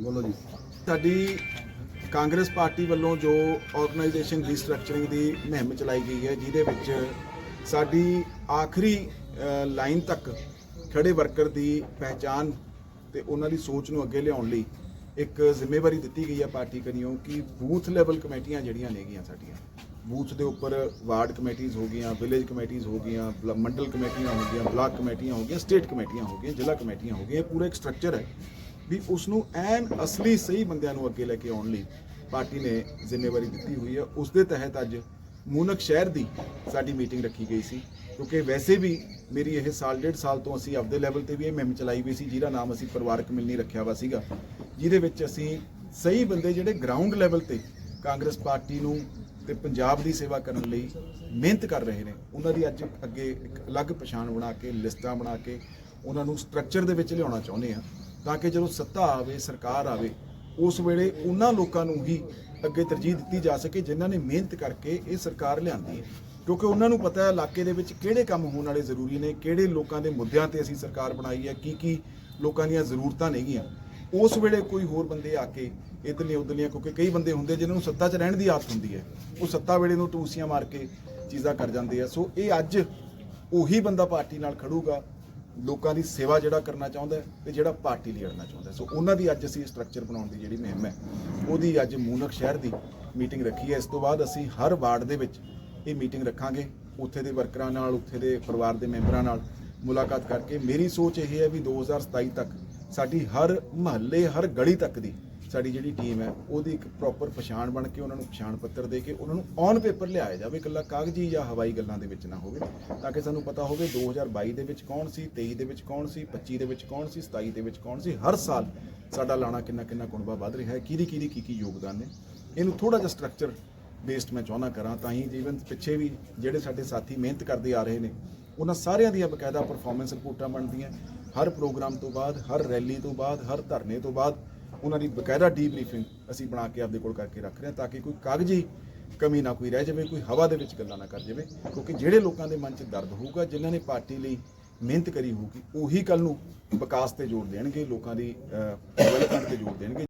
ਬੋਲੋ ਜੀ। ਸਾਡੀ ਕਾਂਗਰਸ ਪਾਰਟੀ ਵੱਲੋਂ ਜੋ ਆਰਗੇਨਾਈਜੇਸ਼ਨ ਰੀਸਟਰਕਚਰਿੰਗ ਦੀ ਮੁਹਿੰਮ ਚਲਾਈ ਗਈ ਹੈ, ਜਿਹਦੇ ਵਿੱਚ ਸਾਡੀ ਆਖਰੀ ਲਾਈਨ ਤੱਕ ਖੜੇ ਵਰਕਰ ਦੀ ਪਹਿਚਾਨ ਤੇ ਉਹਨਾਂ ਦੀ ਸੋਚ ਨੂੰ ਅੱਗੇ ਲਿਆਉਣ ਲਈ ਇੱਕ ਜ਼ਿੰਮੇਵਾਰੀ ਦਿੱਤੀ ਗਈ ਹੈ ਪਾਰਟੀ ਕਰੀਓ ਕਿ ਬੂਥ ਲੈਵਲ ਕਮੇਟੀਆਂ ਜਿਹੜੀਆਂ ਨੇਗੀਆਂ ਸਾਡੀਆਂ, ਬੂਥ ਦੇ ਉੱਪਰ ਵਾਰਡ ਕਮੇਟੀਆਂ ਹੋ ਗਈਆਂ, ਵਿਲੇਜ ਕਮੇਟੀਆਂ ਹੋ ਗਈਆਂ, ਬਲ- ਮੰਡਲ ਕਮੇਟੀਆਂ ਹੋ ਗਈਆਂ, ਬਲਾਕ ਕਮੇਟੀਆਂ ਹੋ ਗਈਆਂ, ਸਟੇਟ ਕਮੇਟੀਆਂ ਹੋ ਗਈਆਂ, ਜ਼ਿਲ੍ਹਾ ਕਮੇਟੀਆਂ ਹੋ ਗਈਆਂ, ਇਹ ਪੂਰਾ ਇੱਕ ਸਟਰਕਚਰ ਹੈ ਵੀ ਉਸ ਨੂੰ ਐਨ ਅਸਲੀ ਸਹੀ ਬੰਦਿਆਂ ਨੂੰ ਅੱਗੇ ਲੈ ਕੇ ਆਉਣ ਲਈ ਪਾਰਟੀ ਨੇ ਜ਼ਿੰਮੇਵਾਰੀ ਦਿੱਤੀ ਹੋਈ ਹੈ ਉਸ ਦੇ ਤਹਿਤ ਅੱਜ ਮੂਨਕ ਸ਼ਹਿਰ ਦੀ ਸਾਡੀ ਮੀਟਿੰਗ ਰੱਖੀ ਗਈ ਸੀ। ਕਿਉਂਕਿ ਵੈਸੇ ਵੀ ਮੇਰੀ ਇਹ ਸਾਲ, ਡੇਢ ਸਾਲ ਤੋਂ ਅਸੀਂ ਆਪਦੇ ਲੈਵਲ ਤੇ ਵੀ ਇਹ ਮੁਹਿੰਮ ਚਲਾਈ ਹੋਈ ਸੀ, ਜਿਹਦਾ ਨਾਮ ਅਸੀਂ ਪਰਿਵਾਰਕ ਮਿਲਣੀ ਰੱਖਿਆ ਵਾ ਸੀਗਾ। ਜਿਹਦੇ ਵਿੱਚ ਅਸੀਂ ਸਹੀ ਬੰਦੇ ਜਿਹੜੇ ਗਰਾਊਂਡ ਲੈਵਲ ਤੇ ਕਾਂਗਰਸ ਪਾਰਟੀ ਨੂੰ ਤੇ ਪੰਜਾਬ ਦੀ ਸੇਵਾ ਕਰਨ ਲਈ ਮਿਹਨਤ ਕਰ ਰਹੇ ਨੇ, ਉਹਨਾਂ ਦੀ ਅੱਜ ਅੱਗੇ ਇੱਕ ਅਲੱਗ ਪਛਾਣ ਬਣਾ ਕੇ, ਲਿਸਟਾਂ ਬਣਾ ਕੇ ਉਹਨਾਂ ਨੂੰ ਸਟਰਕਚਰ ਦੇ ਵਿੱਚ ਲਿਆਉਣਾ ਚਾਹੁੰਦੇ ਆ ਤਾਂ ਕਿ ਜਦੋਂ ਸੱਤਾ ਆਵੇ, ਸਰਕਾਰ ਆਵੇ, ਉਸ ਵੇਲੇ ਉਹਨਾਂ ਲੋਕਾਂ ਨੂੰ ਹੀ ਅੱਗੇ ਤਰਜੀਹ ਦਿੱਤੀ ਜਾ ਸਕੇ, ਜਿਨ੍ਹਾਂ ਨੇ ਮਿਹਨਤ ਕਰਕੇ ਇਹ ਸਰਕਾਰ ਲਿਆਂਦੀ ਹੈ। ਕਿਉਂਕਿ ਉਹਨਾਂ ਨੂੰ ਪਤਾ ਹੈ ਇਲਾਕੇ ਦੇ ਵਿੱਚ ਕਿਹੜੇ ਕੰਮ ਹੋਣ ਵਾਲੇ ਜ਼ਰੂਰੀ ਨੇ, ਕਿਹੜੇ ਲੋਕਾਂ ਦੇ ਮੁੱਦਿਆਂ ਤੇ ਅਸੀਂ ਸਰਕਾਰ ਬਣਾਈ ਹੈ ਕੀ ਕੀ ਲੋਕਾਂ ਦੀਆਂ ਜ਼ਰੂਰਤਾਂ ਨੇਗੀਆਂ। ਉਸ ਵੇਲੇ ਕੋਈ ਹੋਰ ਬੰਦੇ ਆ ਕੇ ਇਧਰਲੀਆਂ, ਉਧਰਲੀਆਂ, ਕਿਉਂਕਿ ਕਈ ਬੰਦੇ ਹੁੰਦੇ ਜਿਨ੍ਹਾਂ ਨੂੰ ਸੱਤਾ 'ਚ ਰਹਿਣ ਦੀ ਆਦਤ ਹੁੰਦੀ ਹੈ। ਉਹ ਸੱਤਾ ਵੇਲੇ ਨੂੰ ਟੂਸੀਆਂ ਮਾਰ ਕੇ ਚੀਜ਼ਾਂ ਕਰ ਜਾਂਦੇ ਆ। ਸੋ ਇਹ ਅੱਜ ਉਹੀ ਬੰਦਾ ਪਾਰਟੀ ਨਾਲ ਖੜੂਗਾ, ਲੋਕਾਂ ਦੀ ਸੇਵਾ ਜਿਹੜਾ ਕਰਨਾ ਚਾਹੁੰਦਾ ਹੈ ਤੇ ਜਿਹੜਾ ਪਾਰਟੀ ਲਈ ਅੜਨਾ ਚਾਹੁੰਦਾ ਸੋ ਉਹਨਾਂ ਦੀ ਅੱਜ ਅਸੀਂ ਸਟਰਕਚਰ ਬਣਾਉਣ ਦੀ ਜਿਹੜੀ ਮੁਹਿੰਮ ਹੈ, ਉਹਦੀ ਅੱਜ ਮੂਨਕ ਸ਼ਹਿਰ ਦੀ ਮੀਟਿੰਗ ਰੱਖੀ ਹੈ। ਇਸ ਤੋਂ ਬਾਅਦ ਅਸੀਂ ਹਰ ਵਾਰਡ ਦੇ ਵਿੱਚ ਇਹ ਮੀਟਿੰਗ ਰੱਖਾਂਗੇ, ਉੱਥੇ ਦੇ ਵਰਕਰਾਂ ਨਾਲ, ਉੱਥੇ ਦੇ ਪਰਿਵਾਰ ਦੇ ਮੈਂਬਰਾਂ ਨਾਲ ਮੁਲਾਕਾਤ ਕਰਕੇ ਮੇਰੀ ਸੋਚ ਇਹ ਹੈ ਵੀ 2027 ਤੱਕ ਸਾਡੀ ਹਰ ਮਹੱਲੇ, ਹਰ ਗਲੀ ਤੱਕ ਦੀ ਸਾਡੀ ਜਿਹੜੀ ਟੀਮ ਹੈ, ਉਹਦੀ ਇੱਕ ਪ੍ਰੋਪਰ ਪਛਾਣ ਬਣ ਕੇ ਉਹਨਾਂ ਨੂੰ ਪਛਾਣ ਪੱਤਰ ਦੇ ਕੇ ਉਹਨਾਂ ਨੂੰ ਔਨ ਪੇਪਰ ਲਿਆਇਆ ਜਾਵੇ, ਇਕੱਲਾ ਕਾਗਜ਼ੀ ਜਾਂ ਹਵਾਈ ਗੱਲਾਂ ਦੇ ਵਿੱਚ ਨਾ ਹੋਵੇ, ਤਾਂ ਕਿ ਸਾਨੂੰ ਪਤਾ ਹੋਵੇ 2022 ਦੇ ਵਿੱਚ ਕੌਣ ਸੀ 23 ਦੇ ਵਿੱਚ ਕੌਣ ਸੀ 25 ਦੇ ਵਿੱਚ ਕੌਣ ਸੀ 27 ਦੇ ਵਿੱਚ ਕੌਣ ਸੀ, ਹਰ ਸਾਲ ਸਾਡਾ ਲਾਣਾ ਕਿੰਨਾ ਕਿੰਨਾ ਕੁਣਬਾ ਵੱਧ ਰਿਹਾ ਹੈ ਕਿਹਦੀ ਕਿਹਦੀ ਕੀ ਕੀ ਯੋਗਦਾਨ ਨੇ। ਇਹਨੂੰ ਥੋੜਾ ਜਿਹਾ ਸਟਰਕਚਰ ਬੇਸਡ ਮੈਂ ਚਾਹੁੰਦਾ ਕਰਾਂ, ਤਾਂ ਹੀ ਜੀਵਨ ਪਿੱਛੇ ਵੀ ਜਿਹੜੇ ਸਾਡੇ ਸਾਥੀ ਮਿਹਨਤ ਕਰਦੇ ਆ ਰਹੇ ਨੇ, ਉਹਨਾਂ ਸਾਰਿਆਂ ਦੀਆਂ ਬਕਾਇਦਾ ਪਰਫਾਰਮੈਂਸ ਰਿਪੋਰਟਾਂ ਬਣਦੀਆਂ। ਹਰ ਪ੍ਰੋਗਰਾਮ ਤੋਂ ਬਾਅਦ, ਹਰ ਰੈਲੀ ਤੋਂ ਬਾਅਦ, ਹਰ ਧਰਨੇ ਤੋਂ ਬਾਅਦ ਉਹਨਾਂ ਦੀ ਬਕਾਇਦਾ ਡੀਬਰੀਫਿੰਗ ਅਸੀਂ ਬਣਾ ਕੇ ਆਪਦੇ ਕੋਲ ਕਰਕੇ ਰੱਖ ਰਹੇ ਹਾਂ, ਤਾਂ ਕਿ ਕੋਈ ਕਾਗਜ਼ੀ ਕਮੀ ਨਾ ਕੋਈ ਰਹਿ ਜਾਵੇ, ਕੋਈ ਹਵਾ ਦੇ ਵਿੱਚ ਗੱਲਾਂ ਨਾ ਕਰ ਜਾਵੇ, ਕਿਉਂਕਿ ਜਿਹੜੇ ਲੋਕਾਂ ਦੇ ਮਨ 'ਚ ਦਰਦ ਹੋਊਗਾ, ਜਿਨ੍ਹਾਂ ਨੇ ਪਾਰਟੀ ਲਈ ਮਿਹਨਤ ਕਰੀ ਹੋਊਗੀ, ਉਹੀ ਕੱਲ ਨੂੰ ਵਿਕਾਸ ਤੇ ਜ਼ੋਰ ਦੇਣਗੇ, ਲੋਕਾਂ ਦੀ ਡਿਵੈਲਪਮੈਂਟ ਤੇ ਜ਼ੋਰ ਦੇਣਗੇ।